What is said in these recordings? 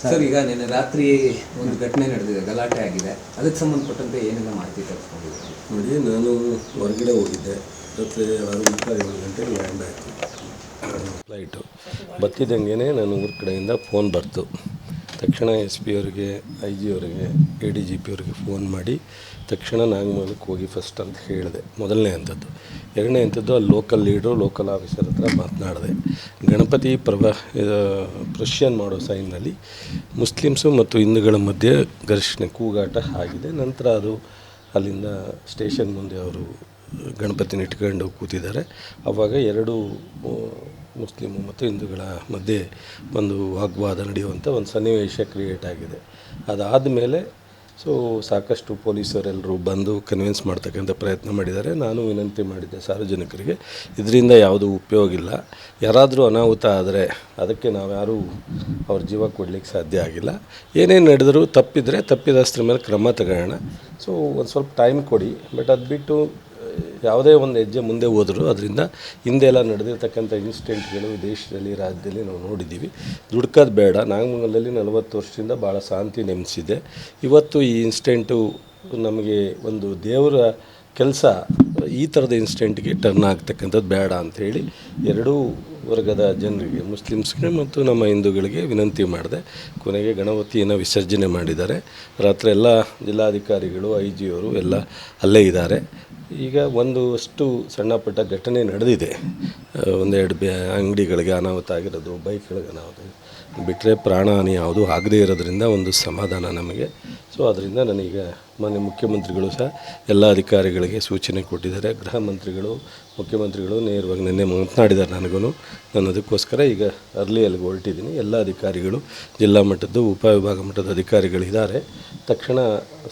Sir ಈಗ ನಿನ್ನೆ ರಾತ್ರಿ ಒಂದು ಘಟನೆ ನಡೆದಿದೆ ಗಲಾಟೆ ಆಗಿದೆ. ಅದಕ್ಕೆ ಸಂಬಂಧಪಟ್ಟಂತೆ ಏನೆಲ್ಲ ಮಾಹಿತಿ ತರಿಸ್ಕೊಂಡಿದ್ದೀವಿ ನೋಡಿ ನಾನು ಹೊರಗಡೆ ಹೋಗಿದ್ದೆ. ರಾತ್ರಿ ಆರು ಮುಕ್ಕಾಲು ಏಳು ಗಂಟೆಗೆ ಲ್ಯಾಂಡ್ ಆಯಿತು. ಫ್ಲೈಟು ಬತ್ತಿದ್ದಂಗೆ ನಾನು ಊರ ಕಡೆಯಿಂದ ಫೋನ್ ಬರ್ತು. ತಕ್ಷಣ ಎಸ್ ಪಿ ಅವರಿಗೆ, ಐ ಜಿ ಅವರಿಗೆ, ಎ ಡಿ ಜಿ ಪಿ ಅವರಿಗೆ ಫೋನ್ ಮಾಡಿ ತಕ್ಷಣ ನಾಗಮಂಗಲಕ್ಕೆ ಹೋಗಿ ಫಸ್ಟ್ ಅಂತ ಹೇಳಿದೆ. ಮೊದಲನೇ ಅಂಥದ್ದು. ಎರಡನೇ ಅಂಥದ್ದು ಅಲ್ಲಿ ಲೋಕಲ್ ಲೀಡ್ರು ಲೋಕಲ್ ಆಫೀಸರ್ ಹತ್ರ ಮಾತನಾಡಿದೆ. ಗಣಪತಿ ಪ್ರಭ ಪ್ರಶಿಯನ್ ಮಾಡೋ ಸೈನ್ನಲ್ಲಿ ಮುಸ್ಲಿಮ್ಸು ಮತ್ತು ಹಿಂದೂಗಳ ಮಧ್ಯೆ ಘರ್ಷಣೆ, ಕೂಗಾಟ ಆಗಿದೆ. ನಂತರ ಅದು ಅಲ್ಲಿಂದ ಸ್ಟೇಷನ್ ಮುಂದೆ ಅವರು ಗಣಪತಿನ ಇಟ್ಕೊಂಡು ಕೂತಿದ್ದಾರೆ. ಆವಾಗ ಎರಡು ಮುಸ್ಲಿಮು ಮತ್ತು ಹಿಂದೂಗಳ ಮಧ್ಯೆ ಒಂದು ವಾಗ್ವಾದ ನಡೆಯುವಂಥ ಒಂದು ಸನ್ನಿವೇಶ ಕ್ರಿಯೇಟ್ ಆಗಿದೆ. ಅದಾದ ಮೇಲೆ ಸೊ ಸಾಕಷ್ಟು ಪೊಲೀಸರೆಲ್ಲರೂ ಬಂದು ಕನ್ವಿನ್ಸ್ ಮಾಡ್ತಕ್ಕಂಥ ಪ್ರಯತ್ನ ಮಾಡಿದ್ದಾರೆ. ನಾನು ವಿನಂತಿ ಮಾಡಿದ್ದೆ ಸಾರ್ವಜನಿಕರಿಗೆ, ಇದರಿಂದ ಯಾವುದೂ ಉಪಯೋಗ ಇಲ್ಲ. ಯಾರಾದರೂ ಅನಾಹುತ ಆದರೆ ಅದಕ್ಕೆ ನಾವ್ಯಾರೂ ಅವ್ರ ಜೀವ ಕೊಡಲಿಕ್ಕೆ ಸಾಧ್ಯ ಆಗಿಲ್ಲ. ಏನೇನು ನಡೆದರೂ ತಪ್ಪಿದರೆ ತಪ್ಪಿದಸ್ತ್ರ ಮೇಲೆ ಕ್ರಮ ತಗೊಳ್ಳೋಣ ಸೊ ಒಂದು ಸ್ವಲ್ಪ ಟೈಮ್ ಕೊಡಿ ಬಟ್ ಅದು ಬಿಟ್ಟು ಯಾವುದೇ ಒಂದು ಹೆಜ್ಜೆ ಮುಂದೆ ಹೋದರೂ. ಅದರಿಂದ ಹಿಂದೆಲ್ಲ ನಡೆದಿರ್ತಕ್ಕಂಥ ಇನ್ಸಿಡೆಂಟ್ಗಳು ದೇಶದಲ್ಲಿ, ರಾಜ್ಯದಲ್ಲಿ ನಾವು ನೋಡಿದ್ದೀವಿ. ದುಡ್ಕೋದು ಬೇಡ. ನಾಗಮಂಗಲದಲ್ಲಿ ನಲವತ್ತು ವರ್ಷದಿಂದ ಭಾಳ ಶಾಂತಿ ನೆನೆಸಿದೆ ಇವತ್ತು ಈ ಇನ್ಸಿಡೆಂಟು ನಮಗೆ ಒಂದು ದೇವರ ಕೆಲಸ ಈ ಥರದ ಇನ್ಸಿಡೆಂಟ್ಗೆ ಟರ್ನ್ ಆಗ್ತಕ್ಕಂಥದ್ದು ಬೇಡ ಅಂಥೇಳಿ ಎರಡೂ ವರ್ಗದ ಜನರಿಗೆ, ಮುಸ್ಲಿಮ್ಸ್ಗೆ ಮತ್ತು ನಮ್ಮ ಹಿಂದೂಗಳಿಗೆ ವಿನಂತಿ ಮಾಡಿದೆ. ಕೊನೆಗೆ ಗಣಪತಿಯನ್ನು ವಿಸರ್ಜನೆ ಮಾಡಿದ್ದಾರೆ. ರಾತ್ರಿ ಎಲ್ಲ ಜಿಲ್ಲಾಧಿಕಾರಿಗಳು ಐ ಜಿಯವರು ಎಲ್ಲ ಅಲ್ಲೇ ಇದ್ದಾರೆ. ಈಗ ಒಂದು ಅಷ್ಟು ಸಣ್ಣ ಪುಟ್ಟ ಘಟನೆ ನಡೆದಿದೆ. ಒಂದೆರಡು ಬೆ ಅಂಗಡಿಗಳಿಗೆ ಅನಾಹುತ ಆಗಿರೋದು, ಬೈಕ್ಗಳಿಗೆ ಅನಾಹುತ ಬಿಟ್ಟರೆ ಪ್ರಾಣಹಾನಿ ಯಾವುದೂ ಆಗದೇ ಇರೋದ್ರಿಂದ ಒಂದು ಸಮಾಧಾನ ನಮಗೆ ಸೊ ಅದರಿಂದ ನನಗೀಗ ಮಾನ್ಯ ಮುಖ್ಯಮಂತ್ರಿಗಳು ಸಹ ಎಲ್ಲ ಅಧಿಕಾರಿಗಳಿಗೆ ಸೂಚನೆ ಕೊಟ್ಟಿದ್ದಾರೆ. ಗೃಹ ಮಂತ್ರಿಗಳು, ಮುಖ್ಯಮಂತ್ರಿಗಳು ನೇರವಾಗಿ ನಿನ್ನೆ ಮಾತನಾಡಿದ್ದಾರೆ ನನಗೂ ನಾನು ಅದಕ್ಕೋಸ್ಕರ ಈಗ ಅರ್ಲಿ ಅಲ್ಲಿಗೆ ಹೊರಟಿದ್ದೀನಿ. ಎಲ್ಲ ಅಧಿಕಾರಿಗಳು, ಜಿಲ್ಲಾ ಮಟ್ಟದ್ದು, ಉಪವಿಭಾಗ ಮಟ್ಟದ ಅಧಿಕಾರಿಗಳಿದ್ದಾರೆ. ತಕ್ಷಣ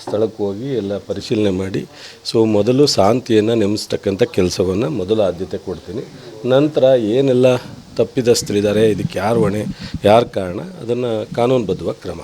ಸ್ಥಳಕ್ಕೆ ಹೋಗಿ ಎಲ್ಲ ಪರಿಶೀಲನೆ ಮಾಡಿ, ಸೊ, ಮೊದಲು ಶಾಂತಿಯನ್ನು ನೆಮ್ಮಿಸ್ತಕ್ಕಂಥ ಕೆಲಸವನ್ನು ಮೊದಲು ಆದ್ಯತೆ ಕೊಡ್ತೀನಿ. ನಂತರ ಏನೆಲ್ಲ ತಪ್ಪಿದಸ್ಥರಿದ್ದಾರೆ ಇದಕ್ಕೆ ಯಾರು ಹೊಣೆ, ಯಾರು ಕಾರಣ, ಅದನ್ನು ಕಾನೂನುಬದ್ಧವಾಗಿ ಕ್ರಮ